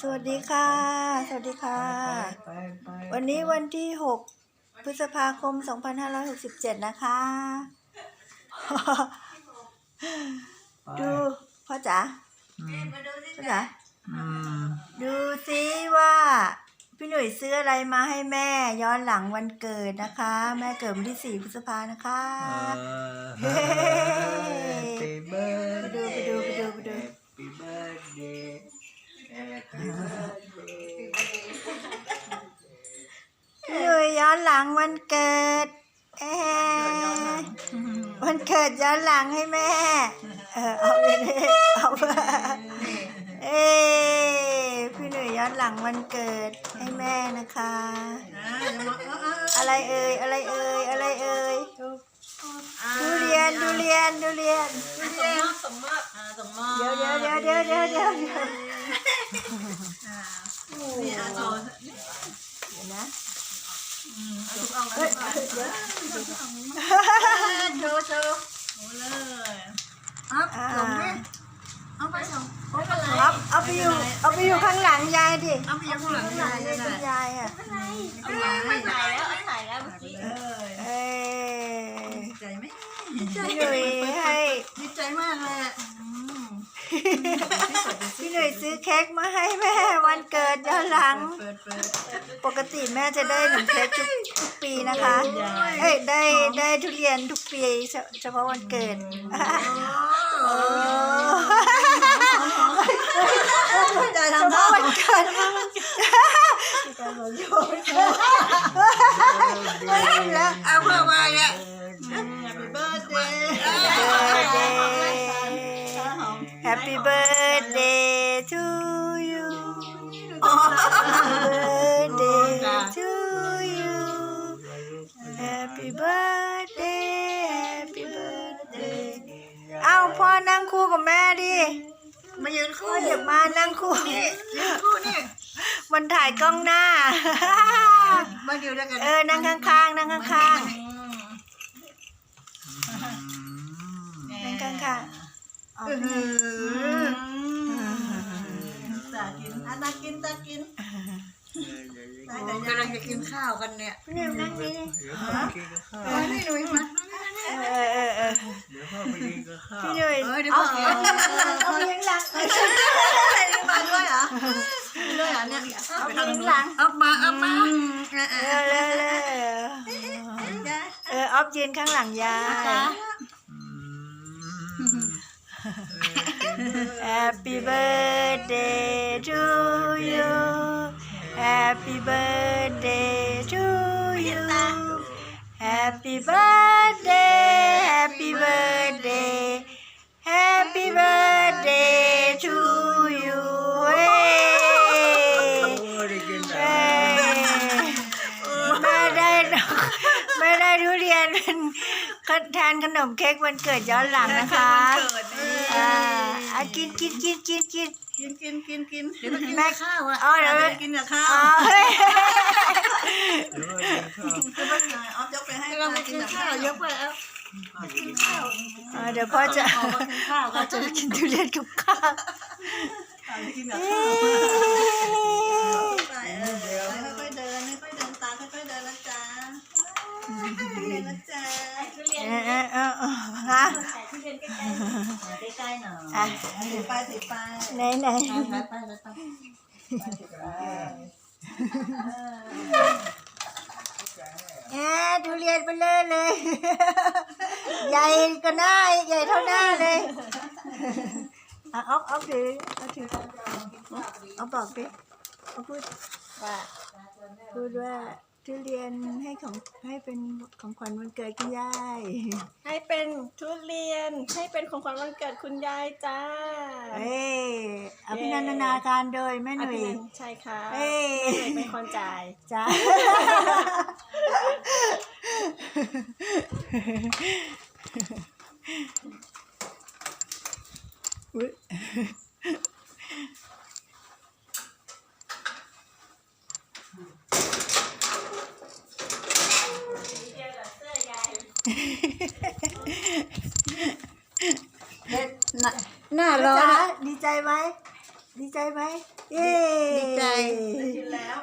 สวัสดีค่ะ สวัสดีค่ะไปไปวันนี้วันที่ 6 พฤษภาคม 2567 นะคะ ดูพ่อจ๋าอืมพ่อจ๋าอืมดูซิว่า พี่หนุ่ยซื้ออะไรมาให้แม่ ย้อนหลังวันเกิดนะคะ แม่เกิดวันที่ 4 พฤษภานะคะเออ Happy ไปดูไปดูไปดูไปดู พี่หนุ่ยย้อนหลังวันเกิดเอวันเกิดย้อนหลังให้แม่ เออเอาไปเลยเอาไปเอพี่หนุ่ยย้อนหลังวันเกิดให้แม่นะคะ อะไรเอ่ยอะไรเอ่ยอะไรเอ่ยดูเรียนดูเรียนดูเรียนสมมอบอ่าสมมอบเดี๋ยวเดี๋ยวเดี๋ยวเดี๋ยวเดี๋ยว เดี๋ยวเดี๋ยวนี่อะโชว์เดี๋ยวนะถูกเอาไว้โชว์โชว์โอ้เลยอัพอ่าส่งให้เอาไปส่งโอ้เป็นไรเอาเอาไปอยู่เอาไปอยู่ข้างหลังยายดิเอาไปยังข้างหลังยายเลก็ยได้คุณยายอะเอาวางไม่ถ่ายแล้วถ่ายแล้วเมื่อกี้เออเอ้ยดีใจไหมดีใจพี่หนุ่ยให้ดีใจมากเลยอืม พี่หนุ่ยซื้อเค้กมาให้แม่วันเกิดย้อนหลังเปิดเปิดปกติแม่จะได้หนมเค้กทุกทุกปีนะคะ เอ้ยได้ได้ทุเรียนทุกปีเฉเฉพาะวันเกิดโอ้โอ้ใจเฉทำพาะได้วันเกิดแล้วเอาเพิ่มมาเนี่ย Happy birthday to you Happy birthday to you Happy birthday Happy birthday เอาพ่อนั่งคู่กับแม่ดิมายืนพ่คู่อเดี๋ยวมานั่งคู่ นี่ยืนคู่นี่มันถ่ายกล้องหน้า มาอยู่ด้วยกันเออ นั่งข้างๆ นั่งข้างๆ นั่งข้างๆ เอาเตาแต่กำลังจะกินข้าวกันเนี่ยพี่หนุ่ยนั่งนี่ดิเดี๋ยวพ่อไปกินกับข้าวมานี่หนุ่ยมาเออเออเออเดี๋ยวพ่อไปกินกับข้าวพี่หนุ่ยเออเดี๋ยวเอาพ่อเอาเอาเลี้ยงหลังมาด้วยเหรอด้วยเหรอเนี่ยเอาเลี้ยงหลังเอามาเอามาเออเร็วเร็วเออออฟยืนข้างหลังยายอืม Happy birthday to you Happy birthday to you Happy birthday Happy birthday Happy birthday to you เฮ้ยโอ้ได้กินแล้เอ้ยแม่ได้แม่ได้ทุเรียนเป็นแทนขนมเค้กวันเกิดย้อนหลังนะคะอ่าอะกินกินกินกินกิน กินกินกินกินเดี๋ยวไปกินข้าวอะอ๋อเดี๋ยวกินกับข้าวอ๋อเฮ้ยเดี๋ยวพ่อกินข้าวจะไปไหนเอายกไปให้เราไปกินข้าวยกไปเอาอ่าเดี๋ยวพ่อจะเอาไปกินข้าวพ่อจะกินทุเรียนกับข้าวกินกับเอ้ข้าวยไปเออค่อยๆเดินค่อยๆเดินตาค่อยๆเดินนะจ๊ะเดินนะจ๊ะเออเออเออเออฮะใกล้ๆ หน่อยอะถือไปถือไปไหนไหนไปไปไปไปแอะทุเรียนไปเลยเลย ใหญ่ก็หน้าใหญ่เท่าหน้าเลยอะเอาเอาถือเอาถือเอาบอกดิเอาพูดว่าพูดว่า ทุเรียนให้ของให้เป็นของขวัญวันเกิดคุณยาย ให้เป็นทุเรียนให้เป็นของขวัญวันเกิดคุณยายจ้า เอ้ยอภินันทนาการโดยแม่หอนุ่ยภินันท์ใช่ค่ะเอ้ย แม่หนุ่ยเป็นคนจ่าย จ้า อุ๊ย หน้าร้อนดีใจไหม ดีใจไหมเย้ ดีใจ กินแล้ว